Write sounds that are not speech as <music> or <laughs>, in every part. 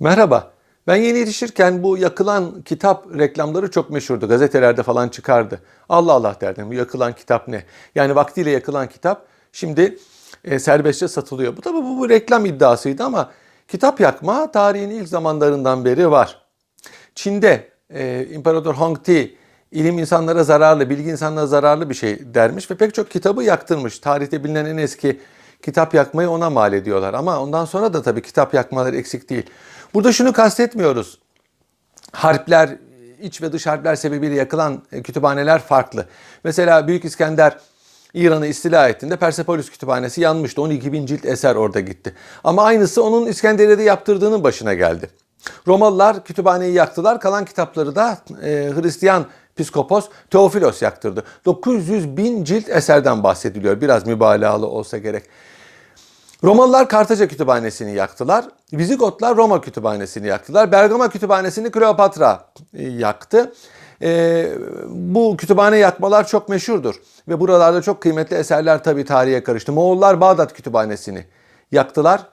Merhaba. Ben yeni yetişirken bu yakılan kitap reklamları çok meşhurdu. Gazetelerde falan çıkardı. Allah Allah derdim bu yakılan kitap ne? Yani vaktiyle yakılan kitap şimdi e, serbestçe satılıyor. Bu tabi bu, bu reklam iddiasıydı ama kitap yakma tarihin ilk zamanlarından beri var. Çin'de e, İmparator Hong Ti ilim insanlara zararlı, bilgi insanlara zararlı bir şey dermiş ve pek çok kitabı yaktırmış. Tarihte bilinen en eski kitap yakmayı ona mal ediyorlar. Ama ondan sonra da tabii kitap yakmaları eksik değil. Burada şunu kastetmiyoruz. Harpler, iç ve dış harpler sebebiyle yakılan e, kütüphaneler farklı. Mesela Büyük İskender İran'ı istila ettiğinde Persepolis kütüphanesi yanmıştı. 12 bin cilt eser orada gitti. Ama aynısı onun İskenderiye'de yaptırdığının başına geldi. Romalılar kütüphaneyi yaktılar. Kalan kitapları da e, Hristiyan Piskopos Teofilos yaktırdı. 900 bin cilt eserden bahsediliyor. Biraz mübalağalı olsa gerek. Romalılar Kartaca Kütüphanesi'ni yaktılar. Vizigotlar Roma Kütüphanesi'ni yaktılar. Bergama Kütüphanesi'ni Kleopatra e, yaktı. E, bu kütüphane yakmalar çok meşhurdur. Ve buralarda çok kıymetli eserler tabii tarihe karıştı. Moğollar Bağdat Kütüphanesi'ni yaktılar.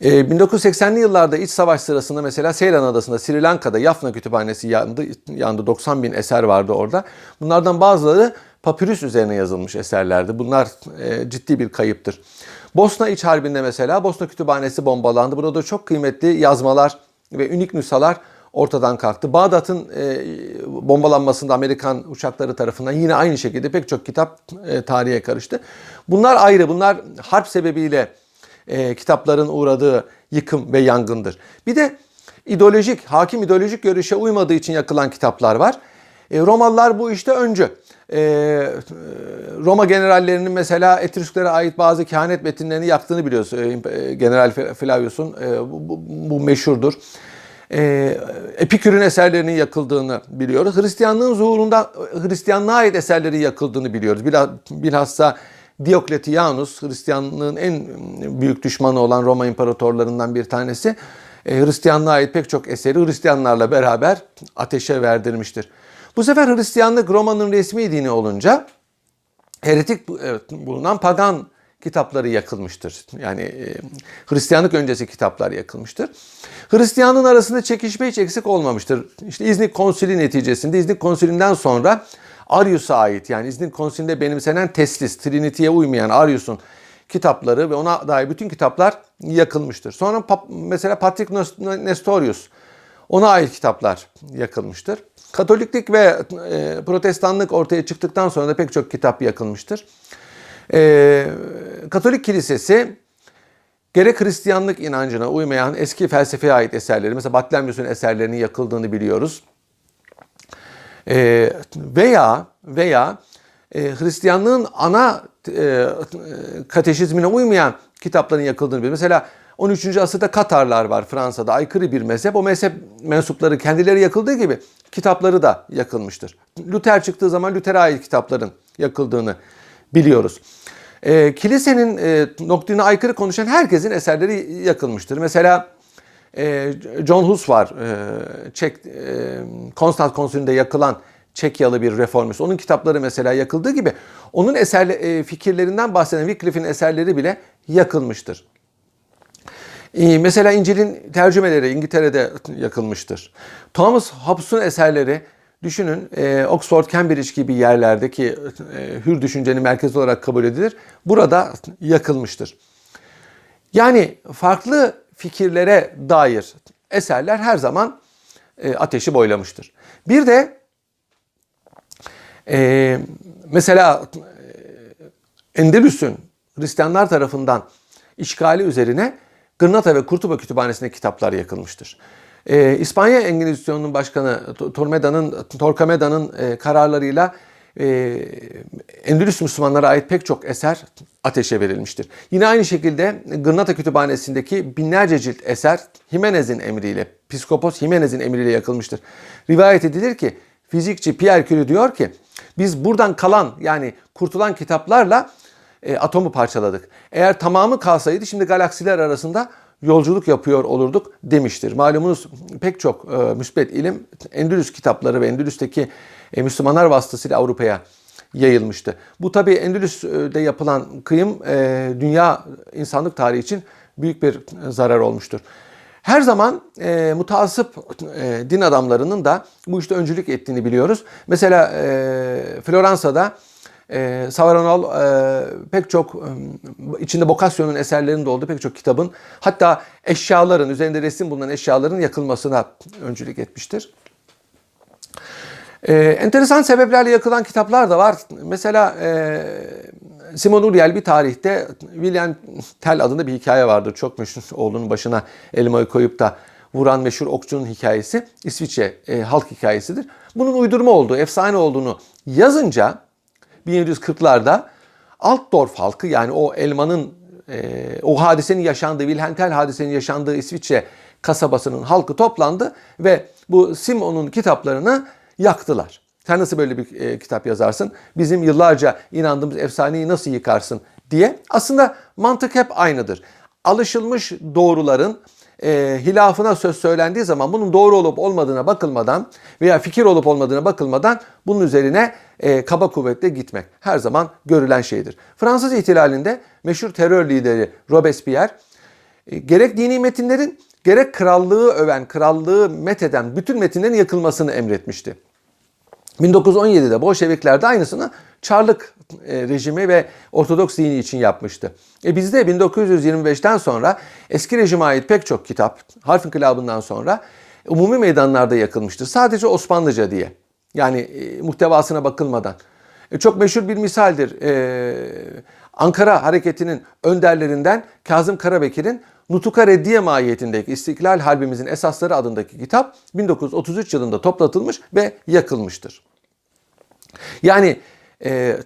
E, 1980'li yıllarda iç savaş sırasında mesela Seylan Adası'nda Sri Lanka'da Yafna Kütüphanesi yandı. yandı 90 bin eser vardı orada. Bunlardan bazıları papirüs üzerine yazılmış eserlerdi. Bunlar e, ciddi bir kayıptır. Bosna İç Harbi'nde mesela Bosna Kütüphanesi bombalandı. Burada çok kıymetli yazmalar ve ünik nüshalar ortadan kalktı. Bağdat'ın e, bombalanmasında Amerikan uçakları tarafından yine aynı şekilde pek çok kitap e, tarihe karıştı. Bunlar ayrı. Bunlar harp sebebiyle e, kitapların uğradığı yıkım ve yangındır. Bir de ideolojik, hakim ideolojik görüşe uymadığı için yakılan kitaplar var. E, Romalılar bu işte öncü. E, Roma generallerinin mesela Etrüsklere ait bazı kehanet metinlerini yaktığını biliyoruz. E, General Flavius'un e, bu, bu, meşhurdur. E, Epikür'ün eserlerinin yakıldığını biliyoruz. Hristiyanlığın zuhurunda Hristiyanlığa ait eserlerin yakıldığını biliyoruz. Bilhassa Diokletianus Hristiyanlığın en büyük düşmanı olan Roma imparatorlarından bir tanesi. E, Hristiyanlığa ait pek çok eseri Hristiyanlarla beraber ateşe verdirmiştir. Bu sefer Hristiyanlık Roma'nın resmi dini olunca heretik bulunan pagan kitapları yakılmıştır. Yani e, Hristiyanlık öncesi kitaplar yakılmıştır. Hristiyanlığın arasında çekişme hiç eksik olmamıştır. İşte İznik Konsili neticesinde İznik Konsilinden sonra Arius'a ait yani İznik Konsili'nde benimsenen Teslis, Trinity'ye uymayan Arius'un kitapları ve ona dair bütün kitaplar yakılmıştır. Sonra mesela Patrick Nestorius ona ait kitaplar yakılmıştır. Katoliklik ve e, protestanlık ortaya çıktıktan sonra da pek çok kitap yakılmıştır. E, Katolik kilisesi gerek Hristiyanlık inancına uymayan eski felsefeye ait eserleri, mesela Batlamyus'un eserlerinin yakıldığını biliyoruz. E, veya veya e, Hristiyanlığın ana e, kateşizmine uymayan kitapların yakıldığını biliyoruz. Mesela 13. asırda Katarlar var Fransa'da aykırı bir mezhep. O mezhep mensupları kendileri yakıldığı gibi kitapları da yakılmıştır. Luther çıktığı zaman Luther'e ait kitapların yakıldığını biliyoruz. E, kilisenin e, doktrine aykırı konuşan herkesin eserleri yakılmıştır. Mesela e, John Hus var. E, Çek e, Konstant Konsülü'nde yakılan Çekyalı bir reformist. Onun kitapları mesela yakıldığı gibi onun eserle, e, fikirlerinden bahseden Wycliffe'in eserleri bile yakılmıştır. Mesela İncil'in tercümeleri İngiltere'de yakılmıştır. Thomas Hobbes'un eserleri düşünün e, Oxford, Cambridge gibi yerlerdeki e, hür düşüncenin merkezi olarak kabul edilir. Burada yakılmıştır. Yani farklı fikirlere dair eserler her zaman e, ateşi boylamıştır. Bir de mesela Endülüs'ün Hristiyanlar tarafından işgali üzerine Gırnata ve Kurtuba kütüphanesinde kitaplar yakılmıştır. E, İspanya Engizisyonunun başkanı Tormeda'nın Torcameda'nın e, kararlarıyla e, Endülüs Müslümanlara ait pek çok eser ateşe verilmiştir. Yine aynı şekilde Gırnata Kütüphanesi'ndeki binlerce cilt eser Jimenez'in emriyle, Piskopos Jimenez'in emriyle yakılmıştır. Rivayet edilir ki fizikçi Pierre Curie diyor ki biz buradan kalan yani kurtulan kitaplarla e, atomu parçaladık. Eğer tamamı kalsaydı şimdi galaksiler arasında yolculuk yapıyor olurduk demiştir. Malumunuz pek çok e, müsbet ilim Endülüs kitapları ve Endülüs'teki e, Müslümanlar vasıtasıyla Avrupa'ya yayılmıştı. Bu tabi Endülüs'te yapılan kıyım e, dünya insanlık tarihi için büyük bir zarar olmuştur. Her zaman e, mutasip e, din adamlarının da bu işte öncülük ettiğini biliyoruz. Mesela e, Floransa'da e, Savonarola e, pek çok e, içinde Boccaccio'nun eserlerinin de olduğu pek çok kitabın hatta eşyaların üzerinde resim bulunan eşyaların yakılmasına öncülük etmiştir. E, enteresan sebeplerle yakılan kitaplar da var. Mesela e, Simon Uriel bir tarihte William Tell adında bir hikaye vardır. Çok meşhur oğlunun başına elmayı koyup da vuran meşhur okçunun hikayesi. İsviçre e, halk hikayesidir. Bunun uydurma olduğu, efsane olduğunu yazınca 1740'larda Altdorf halkı yani o elmanın e, o hadisenin yaşandığı, Wilhelm Tell hadisenin yaşandığı İsviçre kasabasının halkı toplandı ve bu Simon'un kitaplarını yaktılar. Sen nasıl böyle bir e, kitap yazarsın? Bizim yıllarca inandığımız efsaneyi nasıl yıkarsın diye. Aslında mantık hep aynıdır. Alışılmış doğruların e, hilafına söz söylendiği zaman bunun doğru olup olmadığına bakılmadan veya fikir olup olmadığına bakılmadan bunun üzerine e, kaba kuvvetle gitmek her zaman görülen şeydir. Fransız ihtilalinde meşhur terör lideri Robespierre e, gerek dini metinlerin gerek krallığı öven, krallığı metheden bütün metinlerin yakılmasını emretmişti. 1917'de Bolşevikler de aynısını Çarlık e, rejimi ve Ortodoks dini için yapmıştı. E bizde 1925'ten sonra eski rejime ait pek çok kitap harf inkılabından sonra umumi meydanlarda yakılmıştır. Sadece Osmanlıca diye. Yani e, muhtevasına bakılmadan. E, çok meşhur bir misaldir. E, Ankara hareketinin önderlerinden Kazım Karabekir'in Nutuka Reddiye mahiyetindeki İstiklal Harbimizin Esasları adındaki kitap 1933 yılında toplatılmış ve yakılmıştır. Yani e,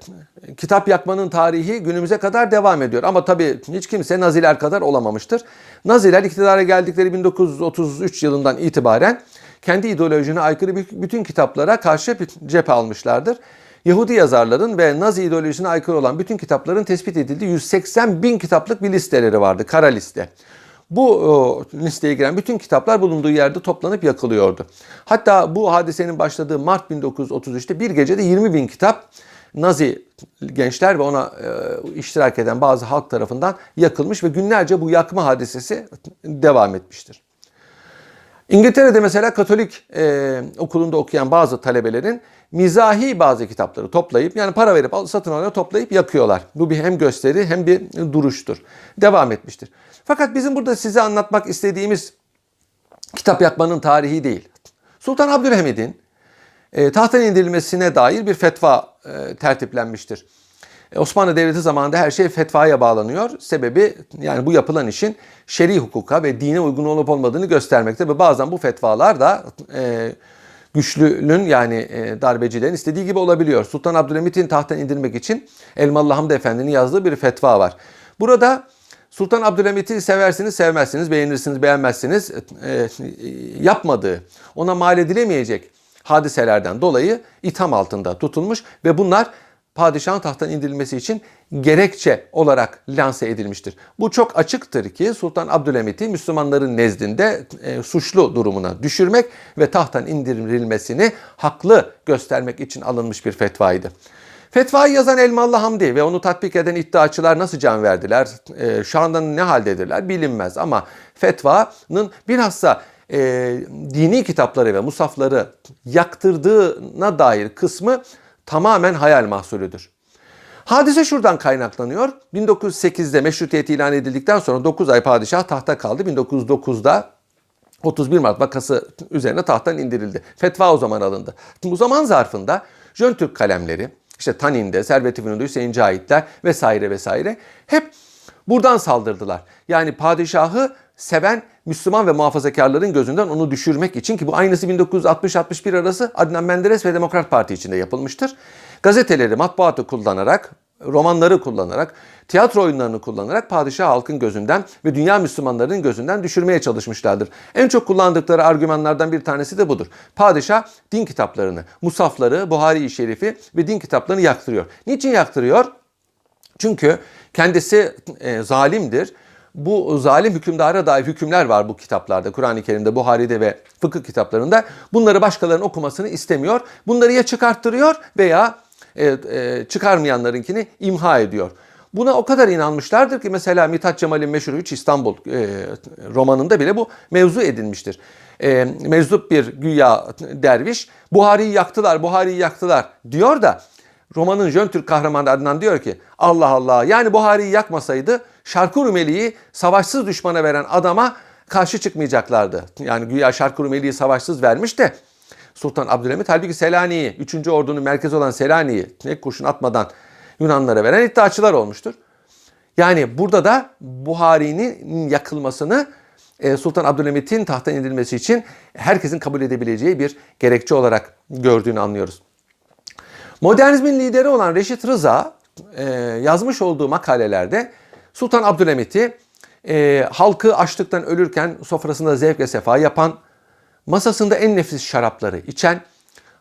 kitap yakmanın tarihi günümüze kadar devam ediyor. Ama tabii hiç kimse Naziler kadar olamamıştır. Naziler iktidara geldikleri 1933 yılından itibaren kendi ideolojine aykırı bütün kitaplara karşı cephe almışlardır. Yahudi yazarların ve Nazi ideolojisine aykırı olan bütün kitapların tespit edildiği 180 bin kitaplık bir listeleri vardı, kara liste. Bu o, listeye giren bütün kitaplar bulunduğu yerde toplanıp yakılıyordu. Hatta bu hadisenin başladığı Mart 1933'te bir gecede 20 bin kitap Nazi gençler ve ona e, iştirak eden bazı halk tarafından yakılmış ve günlerce bu yakma hadisesi devam etmiştir. İngiltere'de mesela Katolik e, okulunda okuyan bazı talebelerin mizahi bazı kitapları toplayıp yani para verip satın alıyor toplayıp yakıyorlar. Bu bir hem gösteri hem bir duruştur. Devam etmiştir. Fakat bizim burada size anlatmak istediğimiz kitap yakmanın tarihi değil. Sultan Abdülhamid'in e, tahttan indirilmesine dair bir fetva e, tertiplenmiştir. E, Osmanlı Devleti zamanında her şey fetvaya bağlanıyor. Sebebi yani bu yapılan işin şer'i hukuka ve dine uygun olup olmadığını göstermekte ve bazen bu fetvalar da e, güçlünün yani e, darbecilerin istediği gibi olabiliyor. Sultan Abdülhamit'in tahttan indirmek için Elmalı Hamdi Efendi'nin yazdığı bir fetva var. Burada Sultan Abdülhamit'i seversiniz, sevmezsiniz, beğenirsiniz, beğenmezsiniz. E, yapmadığı, ona mal edilemeyecek hadiselerden dolayı itham altında tutulmuş ve bunlar padişahın tahttan indirilmesi için gerekçe olarak lanse edilmiştir. Bu çok açıktır ki Sultan Abdülhamit'i Müslümanların nezdinde e, suçlu durumuna düşürmek ve tahttan indirilmesini haklı göstermek için alınmış bir fetvaydı. Fetvayı yazan Elmalı Hamdi ve onu tatbik eden iddiaçılar nasıl can verdiler, e, şu anda ne haldedirler bilinmez ama fetvanın bilhassa e, dini kitapları ve musafları yaktırdığına dair kısmı tamamen hayal mahsulüdür. Hadise şuradan kaynaklanıyor. 1908'de meşrutiyet ilan edildikten sonra 9 ay padişah tahta kaldı. 1909'da 31 Mart vakası üzerine tahttan indirildi. Fetva o zaman alındı. Bu zaman zarfında Jön Türk kalemleri, işte Tanin'de, Servet-i Fünun'da Hüseyin Cahitler vesaire vesaire hep buradan saldırdılar. Yani padişahı seven Müslüman ve muhafazakarların gözünden onu düşürmek için ki bu aynısı 1960-61 arası Adnan Menderes ve Demokrat Parti içinde yapılmıştır. Gazeteleri, matbuatı kullanarak, romanları kullanarak, tiyatro oyunlarını kullanarak padişah halkın gözünden ve dünya Müslümanlarının gözünden düşürmeye çalışmışlardır. En çok kullandıkları argümanlardan bir tanesi de budur. Padişah din kitaplarını, musafları, Buhari-i Şerifi ve din kitaplarını yaktırıyor. Niçin yaktırıyor? Çünkü kendisi e, zalimdir bu zalim hükümdara dair hükümler var bu kitaplarda. Kur'an-ı Kerim'de, Buhari'de ve fıkıh kitaplarında. Bunları başkalarının okumasını istemiyor. Bunları ya çıkarttırıyor veya e, e, çıkarmayanlarınkini imha ediyor. Buna o kadar inanmışlardır ki mesela Mithat Cemal'in meşhur 3 İstanbul e, romanında bile bu mevzu edilmiştir. E, meczup bir güya derviş Buhari'yi yaktılar, Buhari'yi yaktılar diyor da romanın Jön Türk kahramanı Adnan diyor ki Allah Allah yani Buhari'yi yakmasaydı Şarkı Rumeli'yi savaşsız düşmana veren adama karşı çıkmayacaklardı. Yani güya Şarkı Rumeli'yi savaşsız vermiş de Sultan Abdülhamit halbuki Selanik'i, 3. ordunun merkezi olan Selanik'i tek kurşun atmadan Yunanlara veren iddiaçılar olmuştur. Yani burada da Buhari'nin yakılmasını e, Sultan Abdülhamit'in tahttan indirilmesi için herkesin kabul edebileceği bir gerekçe olarak gördüğünü anlıyoruz. Modernizmin lideri olan Reşit Rıza e, yazmış olduğu makalelerde Sultan Abdülhamit'i e, halkı açlıktan ölürken sofrasında zevk ve sefa yapan, masasında en nefis şarapları içen,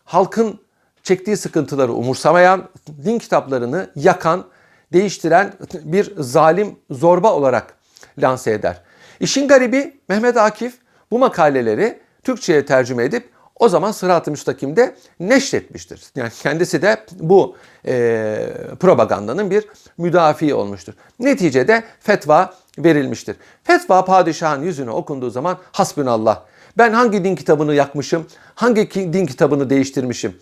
halkın çektiği sıkıntıları umursamayan, din kitaplarını yakan, değiştiren bir zalim zorba olarak lanse eder. İşin garibi Mehmet Akif bu makaleleri Türkçe'ye tercüme edip o zaman Sırat-ı Müstakim'de neşretmiştir. Yani kendisi de bu e, propagandanın bir müdafi olmuştur. Neticede fetva verilmiştir. Fetva padişahın yüzüne okunduğu zaman hasbünallah. Ben hangi din kitabını yakmışım, hangi din kitabını değiştirmişim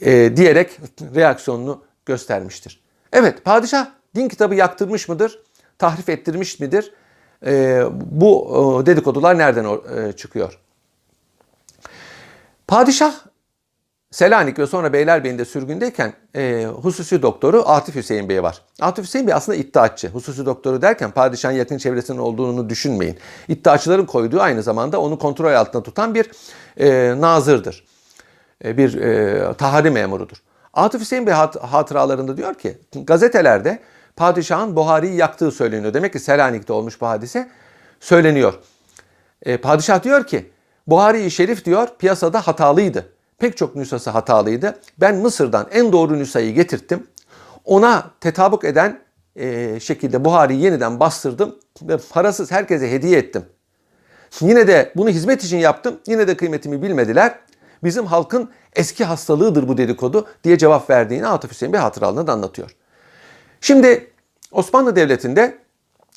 e, diyerek reaksiyonunu göstermiştir. Evet padişah din kitabı yaktırmış mıdır? Tahrif ettirmiş midir? E, bu e, dedikodular nereden e, çıkıyor? Padişah Selanik ve sonra Beylerbeyi'nde sürgündeyken e, hususi doktoru Atif Hüseyin Bey var. Atif Hüseyin Bey aslında iddiaççı. Hususi doktoru derken padişahın yakın çevresinin olduğunu düşünmeyin. İddiaçıların koyduğu aynı zamanda onu kontrol altında tutan bir e, nazırdır. E, bir e, tahari memurudur. Atif Hüseyin Bey hat, hatıralarında diyor ki gazetelerde padişahın Buhari'yi yaktığı söyleniyor. Demek ki Selanik'te olmuş bu hadise söyleniyor. E, padişah diyor ki Buhari-i Şerif diyor piyasada hatalıydı. Pek çok nüshası hatalıydı. Ben Mısır'dan en doğru nüshayı getirttim. Ona tetabuk eden e, şekilde Buhari'yi yeniden bastırdım ve parasız herkese hediye ettim. Yine de bunu hizmet için yaptım. Yine de kıymetimi bilmediler. Bizim halkın eski hastalığıdır bu dedikodu diye cevap verdiğini Atıf Hüseyin Bey hatıralarında anlatıyor. Şimdi Osmanlı Devleti'nde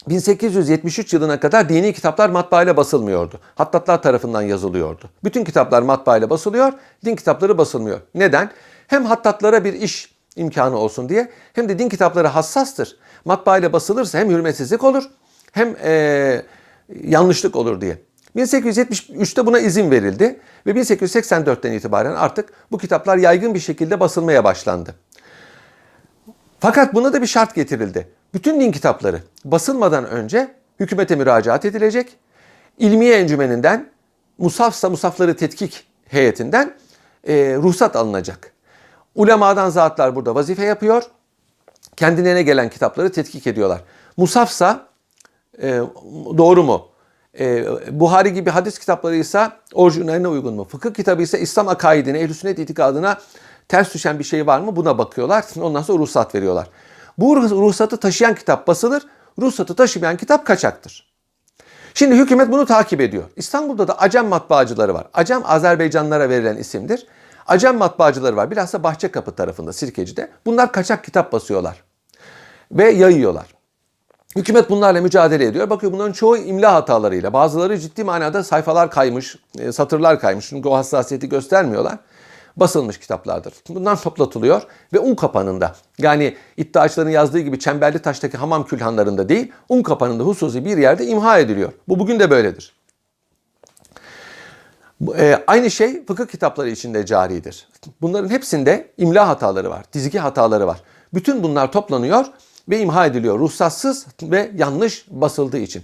1873 yılına kadar dini kitaplar matbaayla basılmıyordu. Hattatlar tarafından yazılıyordu. Bütün kitaplar matbaayla basılıyor, din kitapları basılmıyor. Neden? Hem hattatlara bir iş imkanı olsun diye hem de din kitapları hassastır. Matbaayla basılırsa hem hürmetsizlik olur hem ee, yanlışlık olur diye. 1873'te buna izin verildi ve 1884'ten itibaren artık bu kitaplar yaygın bir şekilde basılmaya başlandı. Fakat buna da bir şart getirildi. Bütün din kitapları basılmadan önce hükümete müracaat edilecek. İlmiye encümeninden, musafsa musafları tetkik heyetinden e, ruhsat alınacak. Ulemadan zatlar burada vazife yapıyor. Kendilerine gelen kitapları tetkik ediyorlar. Musafsa e, doğru mu? E, Buhari gibi hadis kitapları ise orijinaline uygun mu? Fıkıh kitabı ise İslam akaidine, ehl sünnet itikadına ters düşen bir şey var mı? Buna bakıyorlar. Ondan sonra ruhsat veriyorlar. Bu ruhsatı taşıyan kitap basılır, ruhsatı taşımayan kitap kaçaktır. Şimdi hükümet bunu takip ediyor. İstanbul'da da Acem matbaacıları var. Acem Azerbaycanlara verilen isimdir. Acem matbaacıları var. Bilhassa Bahçekapı tarafında, Sirkeci'de. Bunlar kaçak kitap basıyorlar ve yayıyorlar. Hükümet bunlarla mücadele ediyor. Bakıyor bunların çoğu imla hatalarıyla. Bazıları ciddi manada sayfalar kaymış, e, satırlar kaymış. Çünkü o hassasiyeti göstermiyorlar basılmış kitaplardır. Bundan toplatılıyor ve un kapanında yani iddiaçıların yazdığı gibi Çemberli Taş'taki hamam külhanlarında değil un kapanında hususi bir yerde imha ediliyor. Bu bugün de böyledir. E, aynı şey fıkıh kitapları içinde caridir. Bunların hepsinde imla hataları var, dizgi hataları var. Bütün bunlar toplanıyor ve imha ediliyor ruhsatsız ve yanlış basıldığı için.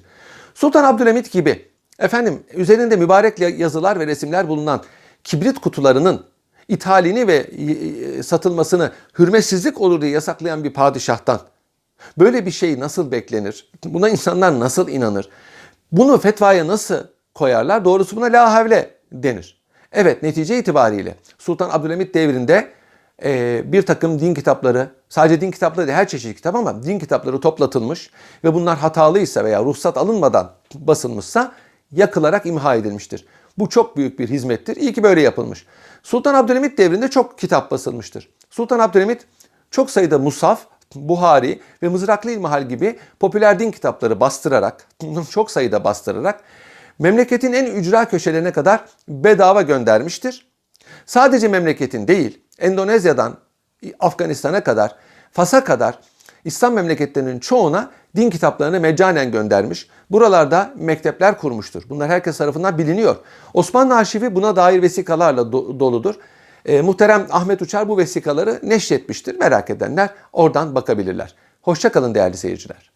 Sultan Abdülhamit gibi efendim üzerinde mübarek yazılar ve resimler bulunan kibrit kutularının ithalini ve e, satılmasını hürmetsizlik olur diye yasaklayan bir padişahtan böyle bir şey nasıl beklenir? Buna insanlar nasıl inanır? Bunu fetvaya nasıl koyarlar? Doğrusu buna la havle denir. Evet netice itibariyle Sultan Abdülhamit devrinde e, bir takım din kitapları, sadece din kitapları değil her çeşit kitap ama din kitapları toplatılmış ve bunlar hatalıysa veya ruhsat alınmadan basılmışsa yakılarak imha edilmiştir. Bu çok büyük bir hizmettir. İyi ki böyle yapılmış. Sultan Abdülhamit devrinde çok kitap basılmıştır. Sultan Abdülhamit çok sayıda musaf Buhari ve Mızraklı İlmihal gibi popüler din kitapları bastırarak, <laughs> çok sayıda bastırarak memleketin en ücra köşelerine kadar bedava göndermiştir. Sadece memleketin değil, Endonezya'dan Afganistan'a kadar, Fas'a kadar İslam memleketlerinin çoğuna din kitaplarını meccanen göndermiş. Buralarda mektepler kurmuştur. Bunlar herkes tarafından biliniyor. Osmanlı arşivi buna dair vesikalarla do- doludur. E, muhterem Ahmet Uçar bu vesikaları neşretmiştir. Merak edenler oradan bakabilirler. Hoşçakalın değerli seyirciler.